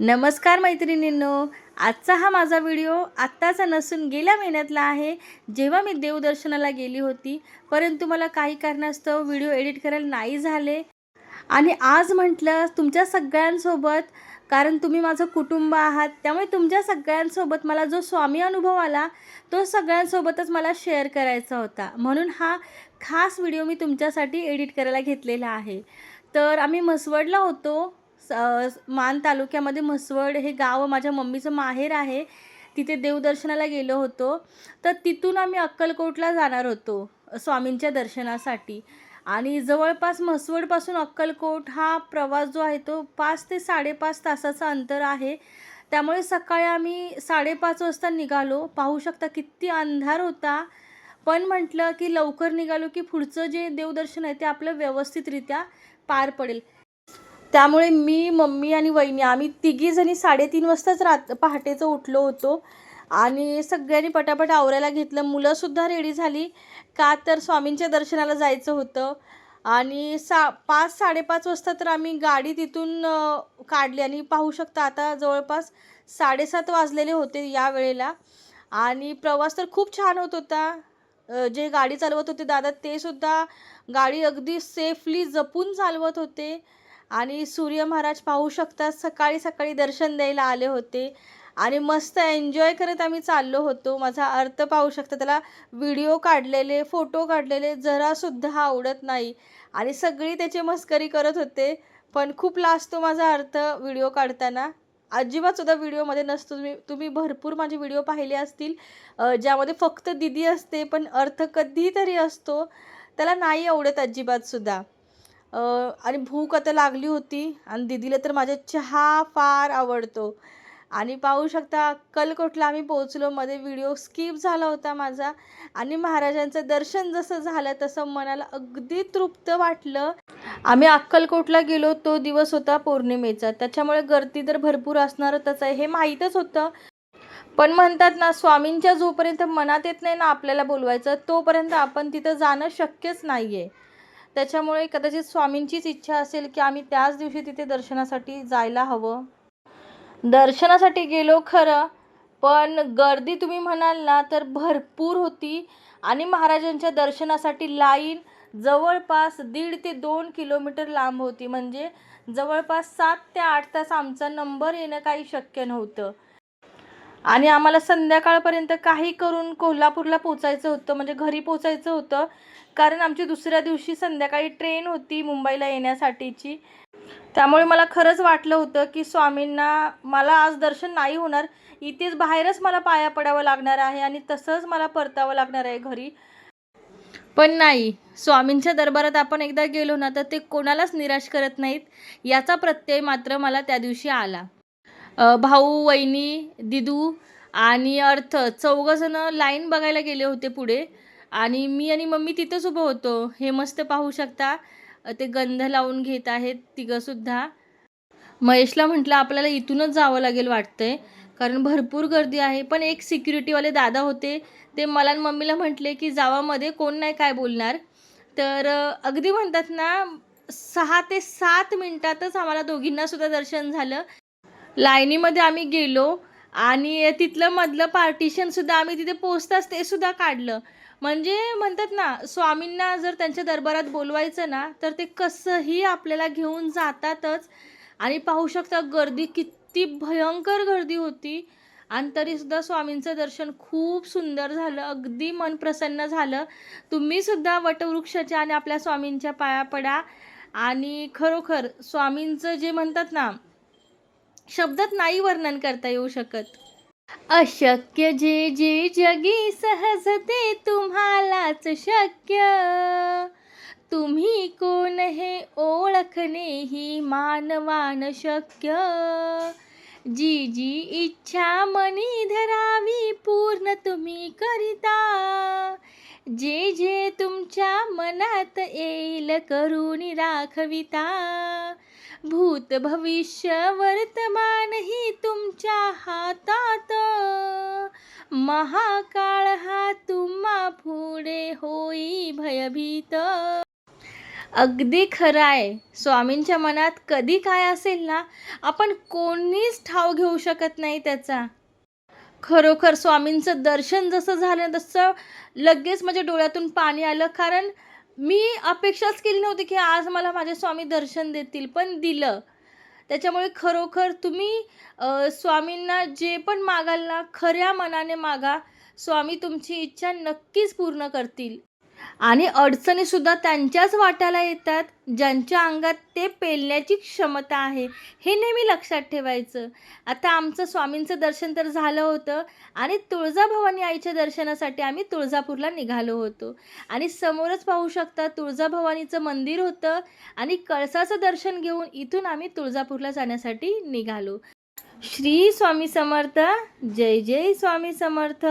नमस्कार मैत्रिणींनो आजचा हा माझा व्हिडिओ आत्ताचा नसून गेल्या महिन्यातला आहे. जेव्हा मी देवदर्शनाला गेली होती परंतु मला काही कारणास्तव व्हिडिओ एडिट करायला नाही झाले. आणि आज म्हटलं तुमच्या सगळ्यांसोबत कारण तुम्ही माझं कुटुंब आहात त्यामुळे तुमच्या सगळ्यांसोबत मला जो स्वामी अनुभव आला तो सगळ्यांसोबतच मला शेअर करायचा होता. म्हणून हा खास व्हिडिओ मी तुमच्यासाठी एडिट करायला घेतलेला आहे. तर आम्ही म्हसवडला होतो. स मान तालुक्यामध्ये म्हसवड हे गाव माझ्या मम्मीचं माहेर आहे. तिथे देवदर्शनाला गेलो होतो. तर तिथून आम्ही अक्कलकोटला जाणार होतो स्वामींच्या दर्शनासाठी. आणि जवळपास म्हसवडपासून अक्कलकोट हा प्रवास जो आहे तो पाच ते साडेपाच तासाचं अंतर आहे. त्यामुळे सकाळी आम्ही साडेपाच वाजता निघालो. पाहू शकता किती अंधार होता. पण म्हटलं की लवकर निघालो की पुढचं जे देवदर्शन आहे ते आपलं व्यवस्थितरित्या पार पडेल. त्यामुळे मी मम्मी आणि वहिनी आम्ही तिघीजणी साडेतीन वाजताच रात पहाटेचं उठलो होतो. आणि सगळ्यांनी पटापट आवरायला घेतलं. मुलंसुद्धा रेडी झाली. का तर स्वामींच्या दर्शनाला जायचं होतं. आणि सा पाच साडेपाच वाजता तर आम्ही गाडी तिथून काढली. आणि पाहू शकता आता जवळपास साडेसात वाजलेले होते या वेळेला. आणि प्रवास तर खूप छान होत होता. जे गाडी चालवत होते दादा ते सुद्धा गाडी अगदी सेफली जपून चालवत होते. आणि सूर्य महाराज पाहू शकता सकाळी सकाळी दर्शन द्यायला आले होते. आणि मस्त एन्जॉय करत आम्ही चाललो होतो. माझा अर्थ पाहू शकता त्याला व्हिडिओ काढलेले फोटो काढलेले जरासुद्धा आवडत नाही. आणि सगळी त्याची मस्करी करत होते. पण खूप लाजतो माझा अर्थ व्हिडिओ काढताना. अजिबातसुद्धा व्हिडिओमध्ये नसतो. तुम्ही तुम्ही भरपूर माझे व्हिडिओ पाहिले असतील. ज्यामध्ये फक्त दिदी असते पण अर्थ कधीतरी असतो. त्याला नाही आवडत अजिबातसुद्धा आणि भूक आता लागली होती आणि दिदीला तर माझा चहा फार आवडतो. आणि पाहू शकता अक्कलकोटला आम्ही पोहोचलो. मध्ये व्हिडिओ स्किप झाला होता माझा. आणि महाराजांचं दर्शन जसं झालं तसं मनाला अगदी तृप्त वाटलं. आम्ही अक्कलकोटला गेलो. तो दिवस होता पौर्णिमेचा. त्याच्यामुळे गर्दी तर भरपूर असणारच आहे हे माहीतच होतं. पण म्हणतात ना स्वामींच्या जोपर्यंत मनात येत नाही ना आपल्याला बोलवायचं तोपर्यंत आपण तिथं जाणं शक्यच नाही आहे त्याच्यामुळे कदाचित स्वामींचीच इच्छा असेल की आम्ही त्याच दिवशी तिथे दर्शनासाठी जायला हवं. दर्शनासाठी गेलो खरं पण गर्दी तुम्ही म्हणाल ना तर भरपूर होती आणि महाराजांच्या दर्शनासाठी लाईन जवळपास दीड ते दोन किलोमीटर लांब होती. म्हणजे जवळपास सात ते आठ तास आमचा नंबर येणं काही शक्य नव्हतं. आणि आम्हाला संध्याकाळपर्यंत काही करून कोल्हापूरला पोचायचं होतं म्हणजे घरी पोचायचं होतं. कारण आमची दुसऱ्या दिवशी संध्याकाळी ट्रेन होती मुंबईला येण्यासाठीची. त्यामुळे मला खरंच वाटलं होतं की स्वामींना मला आज दर्शन नाही होणार. इथेच बाहेरच मला पाया पडावं लागणार आहे आणि तसंच मला परतावं लागणार आहे घरी. पण नाही स्वामींच्या दरबारात आपण एकदा गेलो ना तर ते कोणालाच निराश करत नाहीत. याचा प्रत्यय मात्र मला त्या दिवशी आला. भाऊ वहिनी दिदू आणि अर्थ चौघंजणं लाईन बघायला गेले होते पुढे. आणि मी आणि मम्मी तिथंच उभं होतो. हे मस्त पाहू शकता. ते गंध लावून घेत आहेत तिघंसुद्धा महेशला म्हटलं आपल्याला इथूनच जावं लागेल वाटतंय. कारण भरपूर गर्दी आहे. पण एक सिक्युरिटीवाले दादा होते. ते मला आणि मम्मीला म्हटले की जावामध्ये कोण नाही काय बोलणार? तर अगदी म्हणतात ना सहा ते सात मिनटातच आम्हाला दोघींनासुद्धा दर्शन झालं. लाईनीमध्ये आम्ही गेलो आणि तिथलं मधलं पार्टिशनसुद्धा आम्ही तिथे पोचताच ते सुद्धा काढलं. म्हणजे म्हणतात ना स्वामींना जर त्यांच्या दरबारात बोलवायचं ना तर ते कसंही आपल्याला घेऊन जातातच. आणि पाहू शकता गर्दी किती भयंकर गर्दी होती. आणि तरीसुद्धा स्वामींचं दर्शन खूप सुंदर झालं. अगदी मन प्रसन्न झालं. तुम्हीसुद्धा वटवृक्षाच्या आणि आपल्या स्वामींच्या पाया पडा. आणि खरोखर स्वामींचं जे म्हणतात ना शब्दात नाही वर्णन करता येऊ शकत. अशक्य जे जे जगी सहज ते तुम्हालाच शक्य. तुम्ही कोण हे ओळखणे ही मानवान शक्य. जी जी इच्छा मनी धरावी पूर्ण तुम्ही करिता. जे जे तुमच्या मनात येईल करून राखविता. भूत भविष्य वर्तमान ही तुमच्या हातात. महाकाळ हा तुम्हा पुढे होई भयभीत. अगदी खरं आहे स्वामींच्या मनात कधी काय असेल ना आपण कोणीच ठाव घेऊ शकत नाही त्याचा. खरोखर स्वामींचं दर्शन जसं झालं तसं लगेच माझ्या डोळ्यातून पाणी आलं कारण मी अपेक्षाच केली नव्हती की आज मला माझे स्वामी दर्शन देतील पण दिलं. त्याच्यामुळे खरोखर तुम्ही स्वामींना जे पण मागाल ना खऱ्या मनाने मागा. स्वामी तुमची इच्छा नक्कीच पूर्ण करतील. आणि अडचणीसुद्धा त्यांच्याच वाट्याला येतात ज्यांच्या अंगात ते पेलण्याची क्षमता आहे. हे नेहमी लक्षात ठेवायचं. आता आमचं स्वामींचं दर्शन तर झालं होतं आणि तुळजाभवानी आईच्या दर्शनासाठी आम्ही तुळजापूरला निघालो होतो. आणि समोरच पाहू शकता तुळजाभवानीचं मंदिर होतं आणि कळसाचं दर्शन घेऊन इथून आम्ही तुळजापूरला जाण्यासाठी निघालो. श्री स्वामी समर्थ जय जय स्वामी समर्थ.